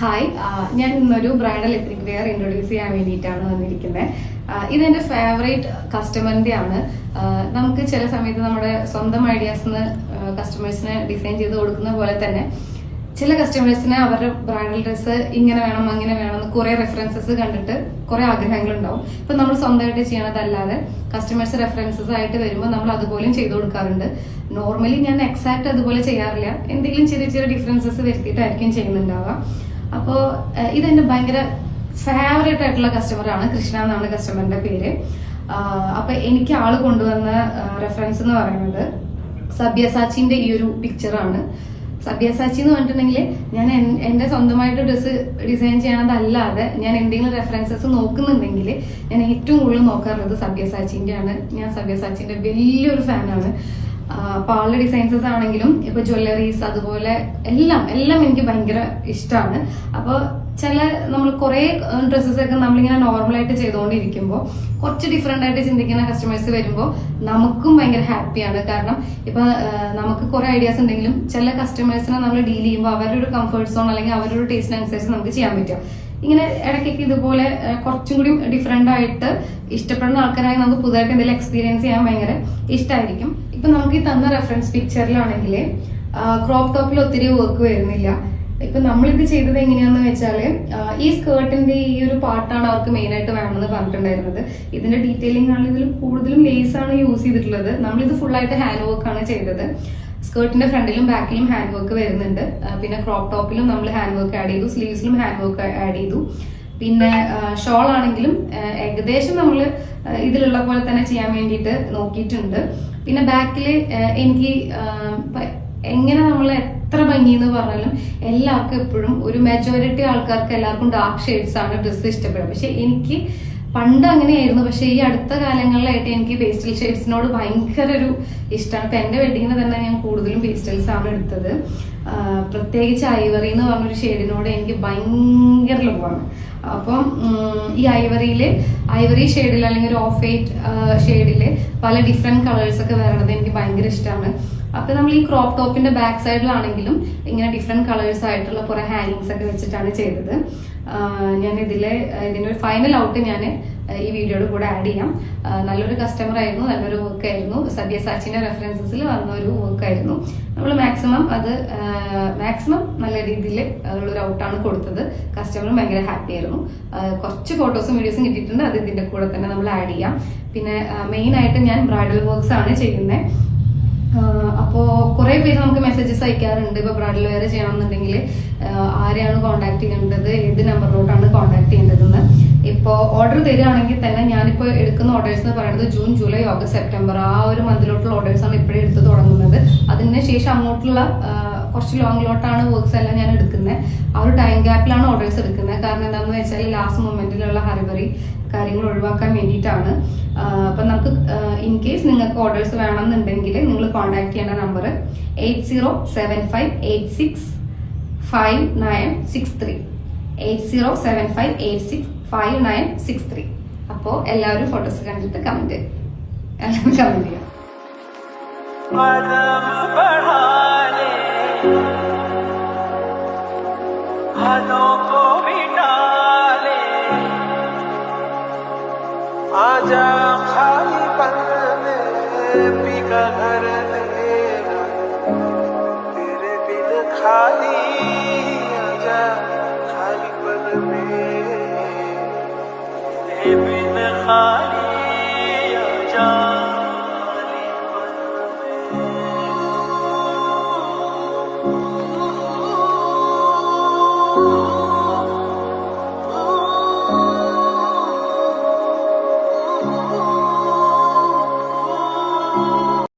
Hi ഞാൻ ഇന്നൊരു bridal എത്രിക് wear introduce ചെയ്യാൻ വേണ്ടിയിട്ടാണ് വന്നിരിക്കുന്നത് ഇതെന്റെ ഫേവറേറ്റ് കസ്റ്റമറിന്റെ ആണ് നമുക്ക് ചില സമയത്ത് നമ്മുടെ സ്വന്തം ഐഡിയാസിന് കസ്റ്റമേഴ്സിന് ഡിസൈൻ ചെയ്ത് കൊടുക്കുന്ന പോലെ തന്നെ ചില കസ്റ്റമേഴ്സിന് അവരുടെ ബ്രൈഡൽ ഡ്രസ്സ് ഇങ്ങനെ വേണം അങ്ങനെ വേണം എന്ന് കുറെ റെഫറൻസസ് കണ്ടിട്ട് കുറെ ആഗ്രഹങ്ങൾ ഉണ്ടാവും ഇപ്പൊ നമ്മൾ സ്വന്തമായിട്ട് ചെയ്യണതല്ലാതെ കസ്റ്റമേഴ്സ് റെഫറൻസസ് ആയിട്ട് വരുമ്പോൾ നമ്മൾ അതുപോലെയും ചെയ്തു കൊടുക്കാറുണ്ട്. നോർമലി ഞാൻ എക്സാക്ട് അതുപോലെ ചെയ്യാറില്ല. എന്തെങ്കിലും ചെറിയ ചെറിയ ഡിഫറൻസസ് വരുത്തിയിട്ടായിരിക്കും ചെയ്യുന്നുണ്ടാവുക. അപ്പോൾ ഇതെന്റെ ഭയങ്കര ഫേവറേറ്റ് ആയിട്ടുള്ള കസ്റ്റമറാണ് കൃഷ്ണ എന്നാണ് കസ്റ്റമറിന്റെ പേര്. അപ്പൊ എനിക്ക് ആൾ കൊണ്ടുവന്ന റെഫറൻസ് എന്ന് പറയുന്നത് സബ്യസാച്ചിന്റെ ഈ ഒരു പിക്ചറാണ് സബ്യസാച്ചി എന്ന് പറഞ്ഞിട്ടുണ്ടെങ്കിൽ ഞാൻ എന്റെ സ്വന്തമായിട്ട് ഡ്രസ്സ് ഡിസൈൻ ചെയ്യണതല്ലാതെ ഞാൻ എന്തെങ്കിലും റെഫറൻസസ് നോക്കുന്നുണ്ടെങ്കിൽ ഞാൻ ഏറ്റവും കൂടുതൽ നോക്കാറുള്ളത് സബ്യസാച്ചിന്റെ ആണ് ഞാൻ സബ്യസാച്ചിന്റെ വലിയൊരു ഫാനാണ് ആളുടെ ഡിസൈൻസസ് ആണെങ്കിലും ഇപ്പൊ ജ്വല്ലറീസ് അതുപോലെ എല്ലാം എല്ലാം എനിക്ക് ഭയങ്കര ഇഷ്ടമാണ് അപ്പോൾ ചില നമ്മൾ കുറെ ഡ്രസ്സസ് ഒക്കെ നമ്മളിങ്ങനെ നോർമലായിട്ട് ചെയ്തുകൊണ്ടിരിക്കുമ്പോൾ കുറച്ച് ഡിഫറെന്റ് ആയിട്ട് ചിന്തിക്കുന്ന കസ്റ്റമേഴ്സ് വരുമ്പോൾ നമുക്കും ഭയങ്കര ഹാപ്പിയാണ് കാരണം ഇപ്പൊ നമുക്ക് കുറെ ഐഡിയാസ് ഉണ്ടെങ്കിലും ചില കസ്റ്റമേഴ്സിനെ നമ്മൾ ഡീൽ ചെയ്യുമ്പോൾ അവരുടെ ഒരു കംഫർട്ട് സോൺ അല്ലെങ്കിൽ അവരുടെ ഒരു ടേസ്റ്റിനനുസരിച്ച് നമുക്ക് ചെയ്യാൻ പറ്റും ഇങ്ങനെ ഇടയ്ക്കൊക്കെ ഇതുപോലെ കുറച്ചും കൂടി ഡിഫറെന്റ് ആയിട്ട് ഇഷ്ടപ്പെടുന്ന ആൾക്കാരായി നമുക്ക് പുതുതായിട്ട് എന്തെങ്കിലും എക്സ്പീരിയൻസ് ചെയ്യാൻ ഭയങ്കര ഇഷ്ടമായിരിക്കും ഇപ്പൊ നമുക്ക് ഈ തന്ന റെഫറൻസ് പിക്ചറിലാണെങ്കിൽ ക്രോപ്പ് ടോപ്പിൽ ഒത്തിരി വർക്ക് വരുന്നില്ല. ഇപ്പൊ നമ്മളിത് ചെയ്തത് എങ്ങനെയാന്ന് വെച്ചാൽ ഈ സ്കേർട്ടിന്റെ ഈ ഒരു പാർട്ടാണ് അവർക്ക് മെയിൻ ആയിട്ട് വേണമെന്ന് പറഞ്ഞിട്ടുണ്ടായിരുന്നത്. ഇതിന്റെ ഡീറ്റെയിലിംഗ് ആണ് ഇതിൽ കൂടുതലും ലേസ് ആണ് യൂസ് ചെയ്തിട്ടുള്ളത്. നമ്മളിത് ഫുൾ ആയിട്ട് ഹാൻഡ് വർക്ക് ആണ് ചെയ്തത്. സ്കേർട്ടിന്റെ ഫ്രണ്ടിലും ബാക്കിലും ഹാൻഡ് വർക്ക് വരുന്നുണ്ട്. പിന്നെ ക്രോപ്പ് ടോപ്പിലും നമ്മൾ ഹാൻഡ് വർക്ക് ആഡ് ചെയ്തു സ്ലീവ്സിലും ഹാൻഡ് വർക്ക് ആഡ് ചെയ്തു. പിന്നെ ഷോൾ ആണെങ്കിലും ഏകദേശം നമ്മൾ ഇതിലുള്ള പോലെ തന്നെ ചെയ്യാൻ വേണ്ടിയിട്ട് നോക്കിയിട്ടുണ്ട്. പിന്നെ ബാക്കിൽ എനിക്ക് എങ്ങനെ നമ്മൾ എത്ര ഭംഗി എന്ന് പറഞ്ഞാലും എല്ലാവർക്കും എപ്പോഴും ഒരു മെജോറിറ്റി ആൾക്കാർക്ക് എല്ലാവർക്കും ഡാർക്ക് ഷെയ്ഡ്സ് ആണ് ഡ്രസ്സ് ഇഷ്ടപ്പെടുക. പക്ഷെ എനിക്ക് പണ്ട് അങ്ങനെയായിരുന്നു. പക്ഷെ ഈ അടുത്ത കാലങ്ങളിലായിട്ട് എനിക്ക് പേസ്റ്റൽ ഷെയ്ഡ്സിനോട് ഭയങ്കര ഒരു ഇഷ്ടമാണ് ഇപ്പൊ എന്റെ വെഡിങ്ങിന് തന്നെ ഞാൻ കൂടുതലും പേസ്റ്റൽസ് ആണ് എടുത്തത്. പ്രത്യേകിച്ച് ഐവറി എന്ന് പറഞ്ഞൊരു ഷെയ്ഡിനോട് എനിക്ക് ഭയങ്കര ലഭമാണ് അപ്പം ഈ ഐവറിയിൽ ഐവറി ഷെയ്ഡിൽ അല്ലെങ്കിൽ ഒരു ഓഫ് വൈറ്റ് ഷെയ്ഡിൽ പല ഡിഫറെന്റ് കളേഴ്സ് ഒക്കെ വരണത് എനിക്ക് ഭയങ്കര ഇഷ്ടമാണ് അപ്പൊ നമ്മൾ ഈ ക്രോപ്പ് ടോപ്പിന്റെ ബാക്ക് സൈഡിലാണെങ്കിലും ഇങ്ങനെ ഡിഫറെന്റ് കളേഴ്സ് ആയിട്ടുള്ള കുറെ ഹാങ്ങിങ്സ് ഒക്കെ വെച്ചിട്ടാണ് ചെയ്തത്. ഞാൻ ഇതിലെ ഇതിന്റെ ഒരു ഫൈനൽ ഔട്ട് ഞാൻ ഈ വീഡിയോയുടെ കൂടെ ആഡ് ചെയ്യാം. നല്ലൊരു കസ്റ്റമർ ആയിരുന്നു നല്ലൊരു വർക്ക് ആയിരുന്നു. സദ്യ സാച്ചിന്റെ റെഫറൻസസിൽ വന്ന ഒരു വർക്ക് ആയിരുന്നു. നമ്മൾ മാക്സിമം അത് മാക്സിമം നല്ല രീതിയിൽ ഉള്ളൊരു ഔട്ടാണ് കൊടുത്തത്. കസ്റ്റമർ ഭയങ്കര ഹാപ്പി ആയിരുന്നു. കുറച്ച് ഫോട്ടോസും വീഡിയോസും കിട്ടിയിട്ടുണ്ട്. അത് ഇതിന്റെ കൂടെ തന്നെ നമ്മൾ ആഡ് ചെയ്യാം. പിന്നെ മെയിനായിട്ട് ഞാൻ ബ്രൈഡൽ വർക്ക്സ് ആണ് ചെയ്യുന്നത് അപ്പോ കുറെ പേര് നമുക്ക് മെസ്സേജസ് അയക്കാറുണ്ട്. ഇപ്പൊ ബ്രൈഡൽ വെയർ ചെയ്യണമെന്നുണ്ടെങ്കിൽ ആരെയാണ് കോൺടാക്ട് ചെയ്യേണ്ടത് ഏത് നമ്പറിലോട്ടാണ് കോൺടാക്ട് ചെയ്യേണ്ടതെന്ന്. ഇപ്പോ ഓർഡർ തരികയാണെങ്കിൽ തന്നെ ഞാനിപ്പോ എടുക്കുന്ന ഓർഡേഴ്സ് എന്ന് പറയുന്നത് ജൂൺ ജൂലൈ ഓഗസ്റ്റ് സെപ്റ്റംബർ ആ ഒരു മന്തിലോട്ടുള്ള ഓർഡേഴ്സ് ആണ് ഇപ്പോഴേ എടുത്ത് തുടങ്ങുന്നത്. അതിന് ശേഷം അങ്ങോട്ടുള്ള കുറച്ച് ലോങ്ങിലോട്ടാണ് വർക്ക്സ് എല്ലാം ഞാൻ എടുക്കുന്നത്. ആ ഒരു ടൈം ഗ്യാപ്പിലാണ് ഓർഡേഴ്സ് എടുക്കുന്നത്. കാരണം എന്താണെന്ന് വെച്ചാൽ ലാസ്റ്റ് മൊമെന്റിലുള്ള ഹറിബറി കാര്യങ്ങൾ ഒഴിവാക്കാൻ വേണ്ടിയിട്ടാണ്. അപ്പം നമുക്ക് ഇൻ കേസ് നിങ്ങൾക്ക് ഓർഡേഴ്സ് വേണമെന്നുണ്ടെങ്കിൽ നിങ്ങൾ കോൺടാക്ട് ചെയ്യേണ്ട number eight zero seven five eight six five nine six three eight zero seven five eight six five nine six three അപ്പോൾ എല്ലാവരും ഫോട്ടോസ് കണ്ടിട്ട് എല്ലാവരും കമന്റ് ചെയ്യാം. हनों को भी डाले। खाली पन पिका घर तेरा खाली, आजा खाली पन में। तेरे बिन खाली।